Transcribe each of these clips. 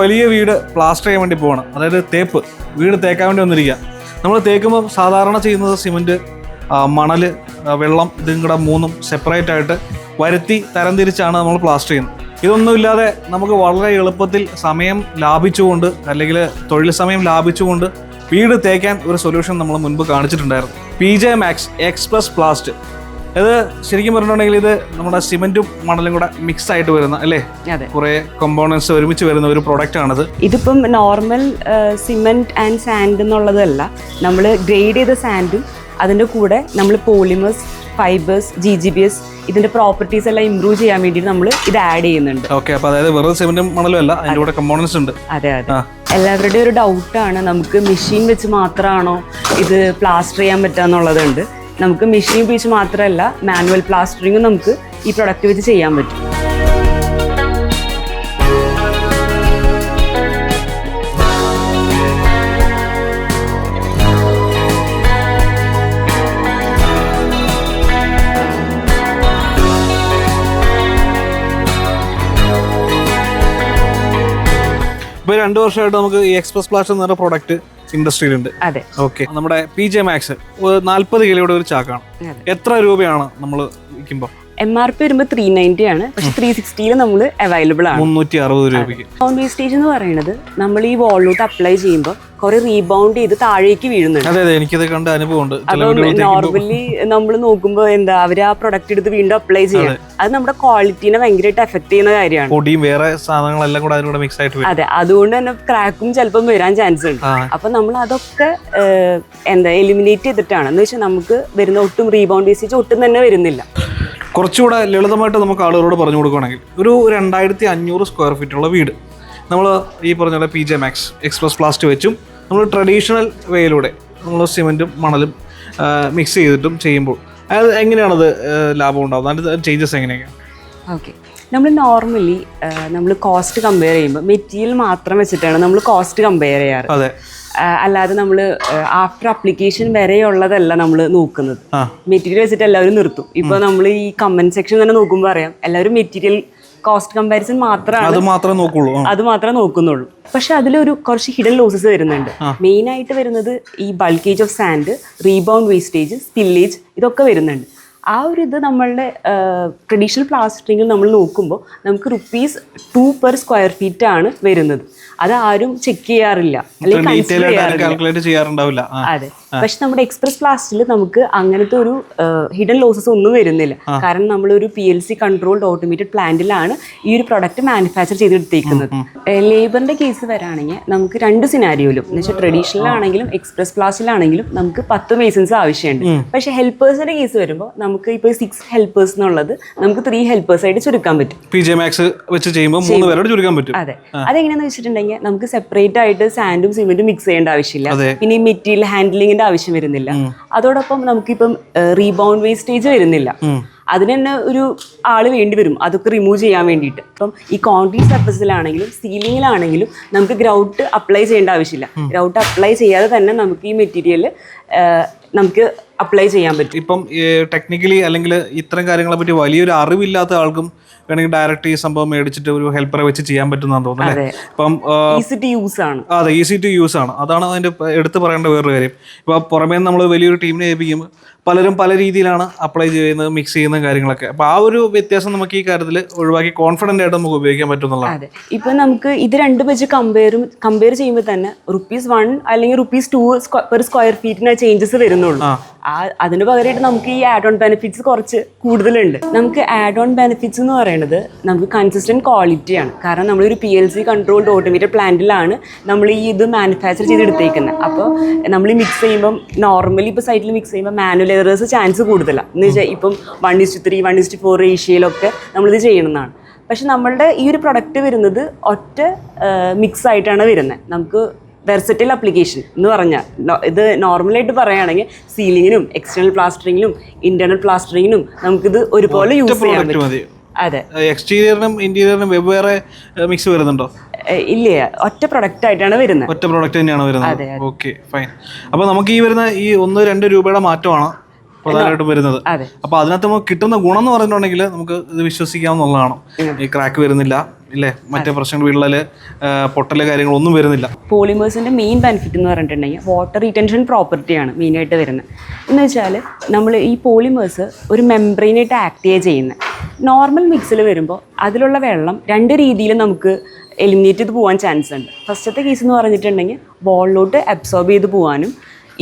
വലിയ വീട് പ്ലാസ്റ്റർ ചെയ്യാൻ വേണ്ടി പോകണം അതായത് തേപ്പ്. വീട് തേക്കാൻ വേണ്ടി വന്നിരിക്കുക നമ്മൾ തേക്കുമ്പോൾ സാധാരണ ചെയ്യുന്നത് സിമെന്റ് മണൽ വെള്ളം ഇതും കൂടെ മൂന്നും സെപ്പറേറ്റ് ആയിട്ട് വരുത്തി തരംതിരിച്ചാണ് നമ്മൾ പ്ലാസ്റ്റർ ചെയ്യുന്നത്. ഇതൊന്നുമില്ലാതെ നമുക്ക് വളരെ എളുപ്പത്തിൽ സമയം ലാഭിച്ചുകൊണ്ട് അല്ലെങ്കിൽ തൊഴിൽ സമയം ലാഭിച്ചുകൊണ്ട് വീട് തേക്കാൻ ഒരു സൊല്യൂഷൻ നമ്മൾ മുൻപ് കാണിച്ചിട്ടുണ്ടായിരുന്നു. P J max express plast ഇത് ശരിക്കും പറഞ്ഞിട്ടുണ്ടെങ്കിൽ ഇത് നമ്മുടെ സിമെന്റും മണലും കൂടെ മിക്സ് ആയിട്ട് വരുന്ന അല്ലേ? കുറെ കോമ്പോണൻസ് ഒരുമിച്ച് വരുന്ന ഒരു പ്രോഡക്റ്റ് ആണിത്. ഇതിപ്പം നോർമൽ സിമെന്റ് ആൻഡ് സാൻഡ് എന്നുള്ളതല്ല. നമ്മൾ ഗ്രേഡ് ചെയ്ത സാൻഡും അതിന്റെ കൂടെ നമ്മൾ polymers fibres G G B S ഇതിന്റെ പ്രോപ്പർട്ടീസ് എല്ലാം ഇമ്പ്രൂവ് ചെയ്യാൻ വേണ്ടി നമ്മൾ ഇത് ആഡ് ചെയ്യുന്നുണ്ട്. ഓക്കെ അപ്പൊ അതായത് വെറുതെ സിമെന്റും മണലും അല്ല അതിന്റെ കൂടെ കമ്പോണൻസ് ഉണ്ട്. അതെ അതെ. എല്ലാവരുടെയും ഒരു ഡൗട്ടാണ് നമുക്ക് മെഷീൻ വെച്ച് മാത്രമാണോ ഇത് പ്ലാസ്റ്റർ ചെയ്യാൻ പറ്റുക എന്നുള്ളതുണ്ട് നമുക്ക് മെഷീൻ ഉപയോഗിച്ച് മാത്രമല്ല മാനുവൽ പ്ലാസ്റ്ററിങ്ങും നമുക്ക് ഈ പ്രൊഡക്റ്റ് വെച്ച് ചെയ്യാൻ പറ്റും. ഇപ്പോൾ രണ്ട് വർഷമായിട്ട് നമുക്ക് ഈ എക്സ്പ്രസ് പ്ലാസ്റ്റർ എന്ന് പറഞ്ഞ പ്രോഡക്റ്റ് ഇൻഡസ്ട്രിയിലുണ്ട്. അതെ. ഓക്കെ നമ്മുടെ പി ജെ മാക്സ് നാല്പത് കിലോയുടെ ഒരു ചാക്കാണ്. എത്ര രൂപയാണ് നമ്മൾ വിൽക്കുമ്പോൾ എം ആർ പി വരുമ്പോൾ ത്രീ നയന്റി ആണ്. പക്ഷെ ത്രീ സിക്സ്റ്റിയിൽ നമ്മൾ അവൈലബിൾ ആണ്. മുന്നൂറ്റി അറുപത് രൂപയ്ക്ക്. ഹോം വേസ്റ്റേജ് എന്ന് പറയുന്നത് നമ്മൾ ഈ വോളിലോട്ട് അപ്ലൈ ചെയ്യുമ്പോൾ കുറെ റീബൗണ്ട് ചെയ്ത് താഴേക്ക് വീഴുന്നുണ്ട്. അതെ അതെ എനിക്കത് കണ്ട അനുഭവമുണ്ട്. നോർമലി നമ്മൾ നോക്കുമ്പോൾ എന്താ അവർ ആ പ്രൊഡക്റ്റ് എടുത്ത് വീണ്ടും അപ്ലൈ ചെയ്യാം. അത്. നമ്മുടെ ക്വാളിറ്റീനെ ഭയങ്കരമായിട്ട് എഫക്ട് ചെയ്യുന്ന കാര്യമാണ്. പൊടിയും വേറെ സാധനങ്ങളെല്ലാം കൂടെ അതിനൂടെ മിക്സ് ആയിട്ട് അതെ അതുകൊണ്ട് തന്നെ ക്രാക്കും ചിലപ്പം വരാൻ ചാൻസ് ഉണ്ട്. അപ്പൊ നമ്മൾ അതൊക്കെ എന്താ എലിമിനേറ്റ് ചെയ്തിട്ടാണ്. എന്ന് വെച്ചാൽ നമുക്ക് വരുന്ന ഒട്ടും റീബൗണ്ട് വേസ്റ്റേജ് ഒട്ടും തന്നെ വരുന്നില്ല. കുറച്ചുകൂടെ ലളിതമായിട്ട് നമുക്ക് ആളുകളോട് പറഞ്ഞു കൊടുക്കുകയാണെങ്കിൽ ഒരു രണ്ടായിരത്തി അഞ്ഞൂറ് സ്ക്വയർ ഫീറ്റുള്ള വീട്. നമ്മൾ ഈ പറഞ്ഞ പോലെ P J max express plast വെച്ചും നമ്മൾ ട്രഡീഷണൽ വേയിലൂടെ നമ്മൾ സിമെന്റും മണലും മിക്സ് ചെയ്തിട്ടും ചെയ്യുമ്പോൾ അത് എങ്ങനെയാണത് ലാഭം ഉണ്ടാകുന്നത് അതിന്റെ ചേഞ്ചസ് എങ്ങനെയൊക്കെയാണ്? ഓക്കെ നമ്മൾ നോർമലി നമ്മൾ കോസ്റ്റ് കമ്പയർ ചെയ്യുമ്പോൾ മെറ്റീരിയൽ മാത്രം വെച്ചിട്ടാണ് നമ്മൾ കോസ്റ്റ് കമ്പയർ ചെയ്യാറ്. അതെ. അല്ലാതെ നമ്മൾ ആഫ്റ്റർ അപ്ലിക്കേഷൻ വരെയുള്ളതല്ല നമ്മൾ നോക്കുന്നത്. മെറ്റീരിയൽ വെച്ചിട്ട് എല്ലാവരും നിർത്തും. ഇപ്പോൾ നമ്മൾ ഈ കമന്റ് സെക്ഷൻ തന്നെ നോക്കുമ്പോൾ അറിയാം എല്ലാവരും മെറ്റീരിയൽ കോസ്റ്റ് കമ്പാരിസൺ മാത്രമാണ് അത് മാത്രമേ നോക്കുള്ളൂ. അത് മാത്രമേ നോക്കുന്നുള്ളൂ. പക്ഷെ അതിലൊരു കുറച്ച് ഹിഡൻ ലോസസ് വരുന്നുണ്ട്. മെയിൻ ആയിട്ട് വരുന്നത് ഈ bulkage of sand rebound wastage spillage ഇതൊക്കെ വരുന്നുണ്ട്. ആ ഒരു ഇത് നമ്മളുടെ ട്രഡീഷണൽ പ്ലാസ്റ്ററിങ്ങിൽ നമ്മൾ നോക്കുമ്പോൾ നമുക്ക് rupees two per square feet ആണ് വരുന്നത്. അത് ആരും ചെക്ക് ചെയ്യാറില്ല. അല്ലെങ്കിൽ അതെ. പക്ഷെ നമ്മുടെ എക്സ്പ്രസ് പ്ലാസ്റ്റിൽ നമുക്ക് അങ്ങനത്തെ ഒരു ഹിഡൻ ലോസസ് ഒന്നും വരുന്നില്ല. കാരണം നമ്മൾ ഒരു P L C controlled automated പ്ലാന്റിലാണ് ഈ ഒരു പ്രൊഡക്റ്റ് മാനുഫാക്ചർ ചെയ്തെടുത്തേക്കുന്നത് ലേബറിന്റെ കേസ് വരാണെങ്കിൽ നമുക്ക് രണ്ട് സിനാരിയോയിലും എന്ന് വെച്ചാൽ ട്രഡീഷണൽ ആണെങ്കിലും എക്സ്പ്രസ് പ്ലാസ്റ്റിലാണെങ്കിലും നമുക്ക് പത്ത് മെയ്സൺസ് ആവശ്യമുണ്ട്. പക്ഷെ ഹെൽപ്പേഴ്സിന്റെ കേസ് വരുമ്പോൾ നമുക്ക് ഇപ്പോൾ സിക്സ് ഹെൽപ്പേഴ്സ് എന്നുള്ളത് നമുക്ക് ത്രീ ഹെൽപ്പേഴ്സ് ആയിട്ട് ചുരുക്കാൻ പറ്റും. പി ജെ മാക്സ് വെച്ച് ചെയ്യുമ്പോൾ മൂന്ന് പേരോട് ചുരുക്കാൻ പറ്റും. അതെ. അതെങ്ങനെയാണെന്ന് വെച്ചിട്ടുണ്ടെങ്കിൽ നമുക്ക് സെപ്പറേറ്റ് ആയിട്ട് സാൻഡും സിമെന്റും മിക്സ് ചെയ്യേണ്ട ആവശ്യമില്ല. പിന്നെ മെറ്റീരിയൽ ഹാൻഡ്ലിങ്ങിന്റെ ആവശ്യം വരുന്നില്ല. അതോടൊപ്പം നമുക്കിപ്പം റീബൗണ്ട് വേസ്റ്റേജ് വരുന്നില്ല. അതിന് തന്നെ ഒരു ആൾ വേണ്ടി വരും. അതൊക്കെ റിമൂവ് ചെയ്യാൻ വേണ്ടിയിട്ട്. അപ്പം ഈ കോൺക്രീറ്റ് സർഫസിലാണെങ്കിലും സീലിങ്ങിലാണെങ്കിലും നമുക്ക് ഗ്രൗട്ട് അപ്ലൈ ചെയ്യേണ്ട ആവശ്യമില്ല. ഗ്രൗട്ട് അപ്ലൈ ചെയ്യാതെ തന്നെ നമുക്ക് ഈ മെറ്റീരിയൽ നമുക്ക് അപ്ലൈ ചെയ്യാൻ പറ്റും. ഇപ്പം ടെക്നിക്കലി അല്ലെങ്കിൽ ഇത്തരം കാര്യങ്ങളെ പറ്റി വലിയൊരു അറിവില്ലാത്ത ആൾക്കും വേണമെങ്കിൽ ഡയറക്റ്റ് ഈ സംഭവം മേടിച്ചിട്ട് ഒരു ഹെൽപ്പറെ വെച്ച് ചെയ്യാൻ പറ്റുന്ന തോന്നുന്നു ഇപ്പം ആ, ഈസി ടു യൂസ് ആണ്. അതെ ഈസി ടു യൂസ് ആണ്. അതാണ് അതിന്റെ എടുത്തു പറയേണ്ട വേറൊരു കാര്യം. ഇപ്പൊ പുറമേ നമ്മൾ വലിയൊരു ടീമിനെ ഏൽപ്പിക്കുമ്പോൾ പലരും പല രീതിയിലാണ് അപ്ലൈ ചെയ്യുന്നത് മിക്സ് ചെയ്യുന്ന കാര്യങ്ങളൊക്കെ. അപ്പൊ ആ ഒരു വ്യത്യാസം നമുക്ക് ഈ കാര്യത്തിൽ ഒഴിവാക്കി കോൺഫിഡന്റ് ആയിട്ട് നമുക്ക് ഉപയോഗിക്കാൻ പറ്റുന്നുള്ളതാണ് ഇപ്പൊ നമുക്ക് ഇത് രണ്ടും വെച്ച് കമ്പയറും കമ്പയർ ചെയ്യുമ്പോൾ തന്നെ റുപ്പീസ് വൺ അല്ലെങ്കിൽ റുപ്പീസ് ടു പെർ സ്ക്വയർ ഫീറ്റിന് ചേഞ്ചസ് വരുന്നുള്ളൂ. ആ അതിന് പകരമായിട്ട് നമുക്ക് ഈ ആഡ് ഓൺ ബെനിഫിറ്റ്സ് കുറച്ച് കൂടുതലുണ്ട്. നമുക്ക് ആഡ് ഓൺ ബെനിഫിറ്റ്സ് എന്ന് പറയുന്നത് നമുക്ക് കൺസിസ്റ്റന്റ് ക്വാളിറ്റിയാണ് കാരണം നമ്മളൊരു P L C controlled automated പ്ലാന്റിലാണ് നമ്മൾ ഈ ഇത് മാനുഫാക്ചർ ചെയ്തെടുത്തേക്കുന്നത് അപ്പോൾ നമ്മൾ മിക്സ് ചെയ്യുമ്പം നോർമലി ഇപ്പോൾ സൈറ്റിൽ മിക്സ് ചെയ്യുമ്പോൾ മാനുവൽ എറേഴ്സ് ചാൻസ് കൂടുതലാണ് എന്ന് വെച്ചാൽ ഇപ്പം one is to three one is to four റേഷ്യയിലൊക്കെ നമ്മളിത് ചെയ്യണമെന്നാണ് പക്ഷെ നമ്മളുടെ ഈ ഒരു പ്രൊഡക്റ്റ് വരുന്നത് ഒറ്റ മിക്സ് ആയിട്ടാണ് വരുന്നത് നമുക്ക് വെർസറ്റൽ അപ്ലിക്കേഷൻ എന്ന് പറഞ്ഞാൽ ഇത് നോർമലായിട്ട് പറയുകയാണെങ്കിൽ സീലിങ്ങിനും എക്സ്റ്റേണൽ പ്ലാസ്റ്ററിങ്ങിനും ഇന്റേണൽ പ്ലാസ്റ്ററിങ്ങിനും നമുക്കിത് ഒരുപോലെ യൂസ് ചെയ്യാൻ പറ്റും. അതെ. എക്സ്റ്റീരിയറിനും ഇന്റീരിയറിനും വെവ്വേറെ മിക്സ് വരുന്നുണ്ടോ? ഇല്ല ഒറ്റ പ്രൊഡക്റ്റ് ആയിട്ടാണ് വരുന്നത്. ഒറ്റ പ്രൊഡക്റ്റ് തന്നെയാണ് വരുന്നത്. ഓക്കെ ഫൈൻ അപ്പോൾ നമുക്ക് ഈ വരുന്ന ഈ ഒന്ന് രണ്ട് രൂപയുടെ മാറ്റമാണ് പ്രധാനമായിട്ടും വരുന്നത്. അപ്പോൾ അതിനകത്ത് നമുക്ക് കിട്ടുന്ന ഗുണം എന്ന് പറഞ്ഞിട്ടുണ്ടെങ്കിൽ നമുക്ക് ഇത് വിശ്വസിക്കാവുന്നതാണ് ഈ ക്രാക്ക് വരുന്നില്ല. ഇല്ലേ? മറ്റേ പ്രശ്നങ്ങൾ വീട്ടിൽ പൊട്ടൽ കാര്യങ്ങളൊന്നും വരുന്നില്ല. പോളിമേഴ്സിന്റെ മെയിൻ ബെനിഫിറ്റ് എന്ന് പറഞ്ഞിട്ടുണ്ടെങ്കിൽ വാട്ടർ റീറ്റൻഷൻ പ്രോപ്പർട്ടിയാണ് മെയിനായിട്ട് വരുന്നത്. എന്ന് വെച്ചാൽ നമ്മൾ ഈ പോളിമേഴ്സ് ഒരു മെംബ്രെയിനായിട്ട് ആക്ട് ചെയ്യുക ചെയ്യുന്നത് നോർമൽ മിക്സിൽ വരുമ്പോൾ അതിലുള്ള വെള്ളം രണ്ട് രീതിയിൽ നമുക്ക് എലിമിനേറ്റ് ചെയ്ത് പോകാൻ ചാൻസ് ഉണ്ട്. ഫസ്റ്റത്തെ കേസ് എന്ന് പറഞ്ഞിട്ടുണ്ടെങ്കിൽ വോളിലോട്ട് അബ്സോർബ് ചെയ്ത് പോകാനും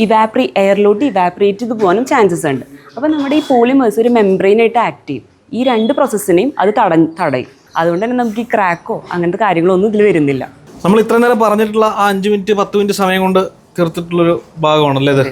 ഇവാപ്രി എയറിലോട്ട് ഇവാപ്രേറ്റ് ചെയ്ത് പോകാനും ചാൻസസ് ഉണ്ട്. അപ്പോൾ നമ്മുടെ ഈ പോളിമേഴ്സ് ഒരു മെംബ്രെയിനായിട്ട് ആക്ട് ചെയ്യും. ഈ രണ്ട് പ്രോസസ്സിനെയും അത് തട തടയും. അതുകൊണ്ട് തന്നെ നമുക്ക് ഈ ക്രാക്കോ അങ്ങനത്തെ കാര്യങ്ങളൊന്നും ഇതിൽ വരുന്നില്ല. നമ്മൾ ഇത്ര നേരം പറഞ്ഞിട്ടുള്ള ആ അഞ്ച് മിനിറ്റ് പത്ത് മിനിറ്റ് സമയം കൊണ്ട് തീർത്തിട്ടുള്ളൊരു ഭാഗമാണല്ലേ ഇത്?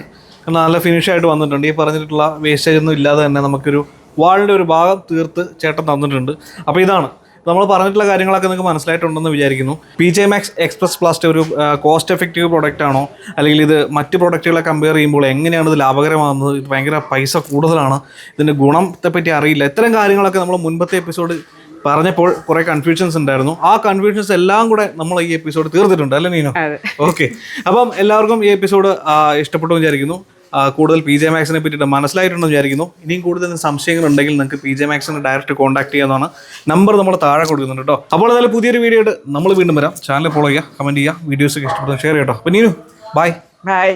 നല്ല ഫിനിഷ് ആയിട്ട് വന്നിട്ടുണ്ട്. ഈ പറഞ്ഞിട്ടുള്ള വേസ്റ്റേജ് ഒന്നും ഇല്ലാതെ തന്നെ നമുക്കൊരു വാളിന്റെ ഒരു ഭാഗം തീർത്ത് ചേട്ടൻ തന്നിട്ടുണ്ട്. അപ്പോൾ ഇതാണ്. നമ്മൾ പറഞ്ഞിട്ടുള്ള കാര്യങ്ങളൊക്കെ നിങ്ങൾക്ക് മനസ്സിലായിട്ടുണ്ടെന്ന് വിചാരിക്കുന്നു. P J max express plast ഒരു കോസ്റ്റ് എഫക്റ്റീവ് പ്രോഡക്റ്റ് ആണോ? അല്ലെങ്കിൽ ഇത് മറ്റ് പ്രോഡക്റ്റുകളെ കമ്പയർ ചെയ്യുമ്പോൾ എങ്ങനെയാണ് ഇത് ലാഭകരമാകുന്നത്? ഇത് ഭയങ്കര പൈസ കൂടുതലാണ്. ഇതിന്റെ ഗുണത്തെപ്പറ്റി അറിയില്ല. ഇത്തരം കാര്യങ്ങളൊക്കെ നമ്മൾ മുൻപത്തെ എപ്പിസോഡ് പറഞ്ഞപ്പോൾ കുറെ കൺഫ്യൂഷൻസ് ഉണ്ടായിരുന്നു. ആ കൺഫ്യൂഷൻസ് എല്ലാം കൂടെ നമ്മൾ ഈ എപ്പിസോഡ് തീർത്തിട്ടുണ്ട് അല്ലെ നീനോ. ഓക്കെ അപ്പം എല്ലാവർക്കും ഈ എപ്പിസോഡ് ഇഷ്ടപ്പെട്ടു വിചാരിക്കുന്നു. കൂടുതൽ പി ജെ മാക്സിനെ പറ്റിയിട്ട് മനസ്സിലായിട്ടുണ്ടെന്ന് വിചാരിക്കുന്നു. ഇനിയും കൂടുതൽ സംശയങ്ങൾ ഉണ്ടെങ്കിൽ നിങ്ങൾക്ക് പി ജെ മാക്സിനെ ഡയറക്റ്റ് കോൺടാക്ട് ചെയ്യാവുന്നതാണ്. നമ്പർ നമ്മൾ താഴെ കൊടുക്കുന്നുണ്ട് കേട്ടോ. അപ്പോൾ എന്തായാലും പുതിയൊരു വീഡിയോ ആയിട്ട് നമ്മൾ വീണ്ടും വരാം. ചാനൽ ഫോളോ ചെയ്യുക കമന്റ് ചെയ്യുക വീഡിയോസ് ഒക്കെ ഇഷ്ടപ്പെടുന്ന ഷെയർ ചെയ്യട്ടോ അപ്പോൾ നീനു ബൈ ബൈ